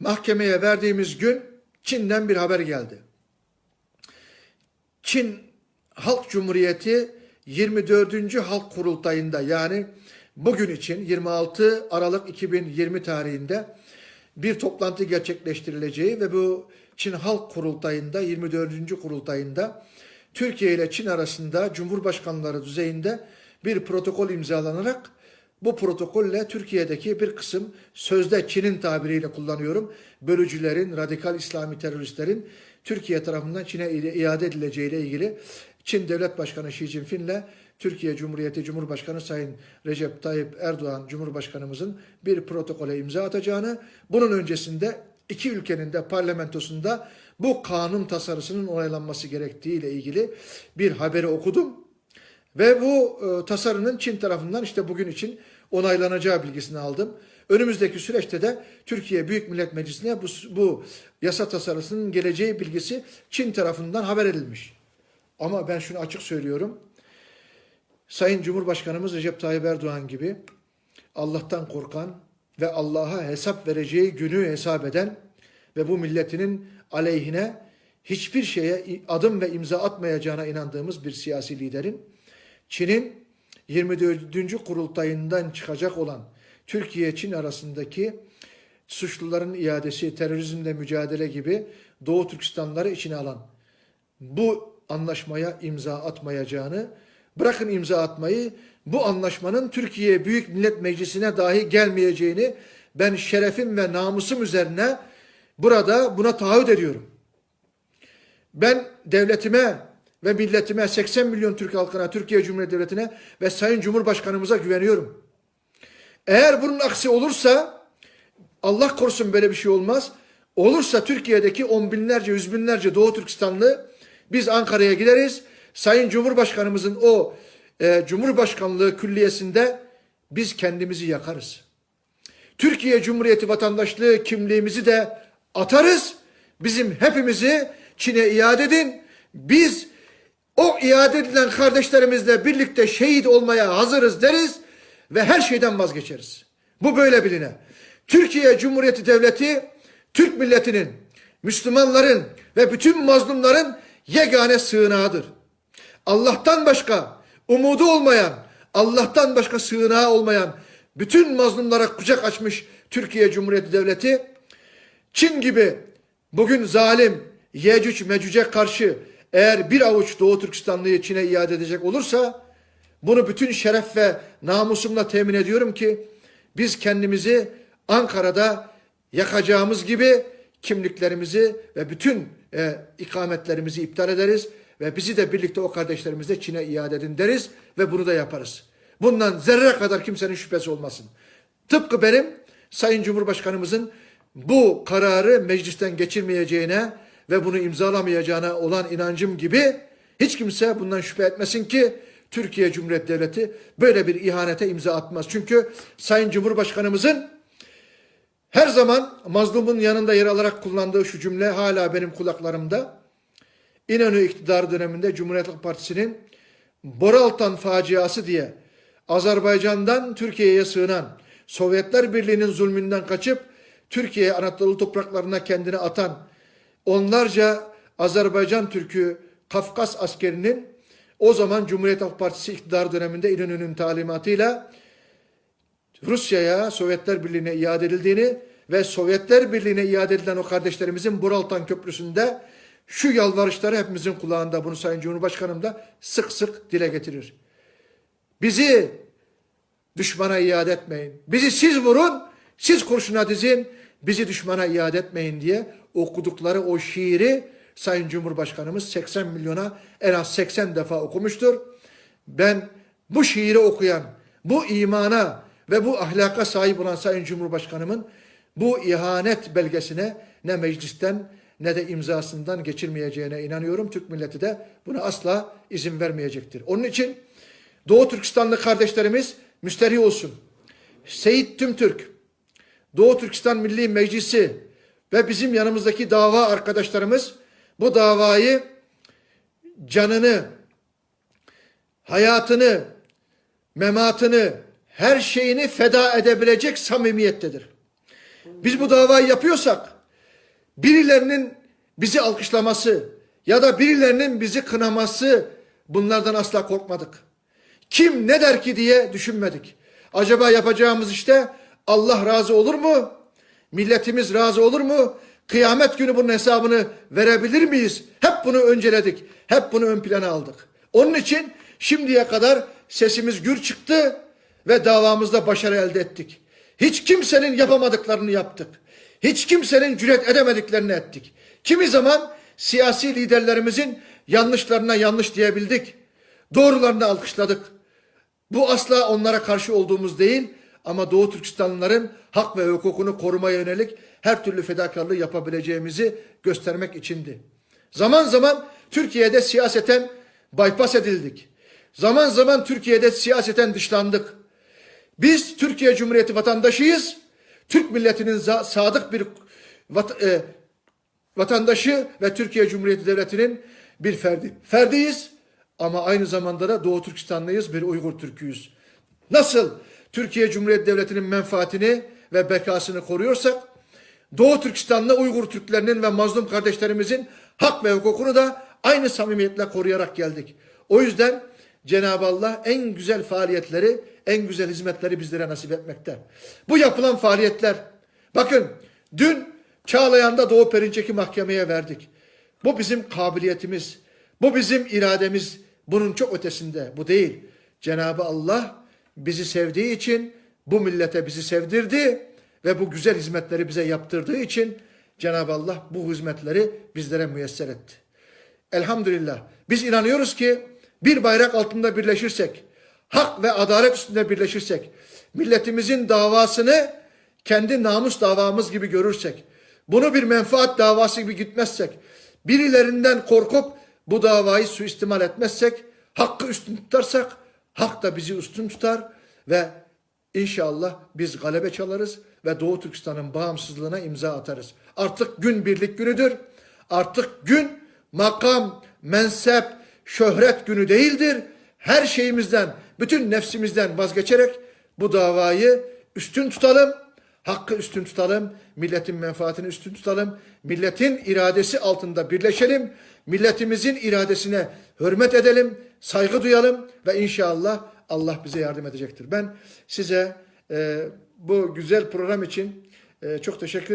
mahkemeye verdiğimiz gün Çin'den bir haber geldi. Çin Halk Cumhuriyeti 24. Halk Kurultayı'nda yani bugün için 26 Aralık 2020 tarihinde bir toplantı gerçekleştirileceği ve bu Çin Halk Kurultayı'nda 24. kurultayında Türkiye ile Çin arasında Cumhurbaşkanları düzeyinde bir protokol imzalanarak bu protokolle Türkiye'deki bir kısım sözde Çin'in tabiriyle kullanıyorum. Bölücülerin, radikal İslami teröristlerin Türkiye tarafından Çin'e iade edileceği ile ilgili Çin Devlet Başkanı Xi Jinping'le Türkiye Cumhuriyeti Cumhurbaşkanı Sayın Recep Tayyip Erdoğan Cumhurbaşkanımızın bir protokole imza atacağını, bunun öncesinde iki ülkenin de parlamentosunda bu kanun tasarısının onaylanması gerektiği ile ilgili bir haberi okudum. Ve bu e, tasarının Çin tarafından işte bugün için onaylanacağı bilgisini aldım. Önümüzdeki süreçte de Türkiye Büyük Millet Meclisi'ne bu, bu yasa tasarısının geleceği bilgisi Çin tarafından haber edilmiş. Ama ben şunu açık söylüyorum. Sayın Cumhurbaşkanımız Recep Tayyip Erdoğan gibi Allah'tan korkan ve Allah'a hesap vereceği günü hesap eden ve bu milletinin aleyhine hiçbir şeye adım ve imza atmayacağına inandığımız bir siyasi liderin Çin'in 24. kurultayından çıkacak olan Türkiye-Çin arasındaki suçluların iadesi, terörizmle mücadele gibi Doğu Türkistanları içine alan bu anlaşmaya imza atmayacağını, bırakın imza atmayı, bu anlaşmanın Türkiye Büyük Millet Meclisi'ne dahi gelmeyeceğini ben şerefim ve namusum üzerine burada buna taahhüt ediyorum. Ben devletime ve milletime, 80 milyon Türk halkına, Türkiye Cumhuriyeti Devleti'ne ve Sayın Cumhurbaşkanımıza güveniyorum. Eğer bunun aksi olursa, Allah korusun böyle bir şey olmaz. Olursa Türkiye'deki on binlerce, yüz binlerce Doğu Türkistanlı biz Ankara'ya gideriz. Sayın Cumhurbaşkanımızın o e, Cumhurbaşkanlığı külliyesinde biz kendimizi yakarız. Türkiye Cumhuriyeti vatandaşlığı kimliğimizi de atarız. Bizim hepimizi Çin'e iade edin. Biz o iade edilen kardeşlerimizle birlikte şehit olmaya hazırız deriz ve her şeyden vazgeçeriz. Bu böyle biline. Türkiye Cumhuriyeti Devleti Türk milletinin, Müslümanların ve bütün mazlumların yegane sığınağıdır. Allah'tan başka umudu olmayan, Allah'tan başka sığınağı olmayan bütün mazlumlara kucak açmış Türkiye Cumhuriyeti Devleti Çin gibi bugün zalim Yecüc Mecüc'e karşı eğer bir avuç Doğu Türkistanlıyı Çin'e iade edecek olursa bunu bütün şeref ve namusumla temin ediyorum ki biz kendimizi Ankara'da yakacağımız gibi kimliklerimizi ve bütün e, ikametlerimizi iptal ederiz ve bizi de birlikte o kardeşlerimizle Çin'e iade edin deriz ve bunu da yaparız. Bundan zerre kadar kimsenin şüphesi olmasın. Tıpkı benim Sayın Cumhurbaşkanımızın bu kararı meclisten geçirmeyeceğine ve bunu imzalamayacağına olan inancım gibi hiç kimse bundan şüphe etmesin ki Türkiye Cumhuriyeti Devleti böyle bir ihanete imza atmaz. Çünkü Sayın Cumhurbaşkanımızın her zaman mazlumun yanında yer alarak kullandığı şu cümle hala benim kulaklarımda. İnönü iktidar döneminde Cumhuriyet Halk Partisi'nin Boraltan faciası diye Azerbaycan'dan Türkiye'ye sığınan, Sovyetler Birliği'nin zulmünden kaçıp Türkiye Anadolu topraklarına kendini atan onlarca Azerbaycan Türk'ü Kafkas askerinin o zaman Cumhuriyet Halk Partisi iktidar döneminde İnönü'nün talimatıyla Rusya'ya, Sovyetler Birliği'ne iade edildiğini ve Sovyetler Birliği'ne iade edilen o kardeşlerimizin Buraltan Köprüsü'nde şu yalvarışları hepimizin kulağında bunu Sayın Cumhurbaşkanım da sık sık dile getirir. Bizi düşmana iade etmeyin. Bizi siz vurun, siz kurşuna dizin, bizi düşmana iade etmeyin diye okudukları o şiiri Sayın Cumhurbaşkanımız 80 milyona en az 80 defa okumuştur. Ben bu şiiri okuyan, bu imana ve bu ahlaka sahip olan Sayın Cumhurbaşkanımın bu ihanet belgesine ne meclisten ne de imzasından geçirmeyeceğine inanıyorum. Türk milleti de buna asla izin vermeyecektir. Onun için Doğu Türkistanlı kardeşlerimiz müsterih olsun. Seyit Tümtürk, Doğu Türkistan Milli Meclisi ve bizim yanımızdaki dava arkadaşlarımız bu davayı canını, hayatını, mematını, her şeyini feda edebilecek samimiyettedir. Biz bu davayı yapıyorsak birilerinin bizi alkışlaması ya da birilerinin bizi kınaması bunlardan asla korkmadık. Kim ne der ki diye düşünmedik. Acaba yapacağımız işte Allah razı olur mu? Milletimiz razı olur mu? Kıyamet günü bunun hesabını verebilir miyiz? Hep bunu önceledik. Hep bunu ön plana aldık. Onun için şimdiye kadar sesimiz gür çıktı ve davamızda başarı elde ettik. Hiç kimsenin yapamadıklarını yaptık. Hiç kimsenin cüret edemediklerini ettik. Kimi zaman siyasi liderlerimizin yanlışlarına yanlış diyebildik. Doğrularını alkışladık. Bu asla onlara karşı olduğumuz değil ama Doğu Türkistanlıların hak ve hukukunu korumaya yönelik her türlü fedakarlığı yapabileceğimizi göstermek içindi. Zaman zaman Türkiye'de siyaseten bypass edildik. Zaman zaman Türkiye'de siyaseten dışlandık. Biz Türkiye Cumhuriyeti vatandaşıyız. Türk milletinin sadık bir vat- e, vatandaşı ve Türkiye Cumhuriyeti Devleti'nin bir ferdi. Ferdiyiz ama aynı zamanda da Doğu Türkistanlıyız, bir Uygur Türküyüz. Nasıl Türkiye Cumhuriyeti Devleti'nin menfaatini ve bekasını koruyorsak, Doğu Türkistanlı Uygur Türklerinin ve mazlum kardeşlerimizin hak ve hukukunu da aynı samimiyetle koruyarak geldik. O yüzden Cenab-ı Allah en güzel faaliyetleri, en güzel hizmetleri bizlere nasip etmekte. Bu yapılan faaliyetler, bakın dün Çağlayan'da Doğu Perinçek'i mahkemeye verdik. Bu bizim kabiliyetimiz, bu bizim irademiz, bunun çok ötesinde, bu değil. Cenab-ı Allah bizi sevdiği için bu millete bizi sevdirdi ve bu güzel hizmetleri bize yaptırdığı için Cenab-ı Allah bu hizmetleri bizlere müyesser etti. Elhamdülillah. Biz inanıyoruz ki bir bayrak altında birleşirsek, hak ve adalet üstünde birleşirsek, milletimizin davasını kendi namus davamız gibi görürsek, bunu bir menfaat davası gibi gitmezsek, birilerinden korkup bu davayı suistimal etmezsek, hakkı üstün tutarsak, hak da bizi üstün tutar ve inşallah biz galebe çalarız ve Doğu Türkistan'ın bağımsızlığına imza atarız. Artık gün birlik günüdür. Artık gün makam, mensep, şöhret günü değildir. Her şeyimizden, bütün nefsimizden vazgeçerek bu davayı üstün tutalım. Hakkı üstün tutalım. Milletin menfaatini üstün tutalım. Milletin iradesi altında birleşelim. Milletimizin iradesine hürmet edelim, saygı duyalım ve inşallah Allah bize yardım edecektir. Ben size e, bu güzel program için e, çok teşekkür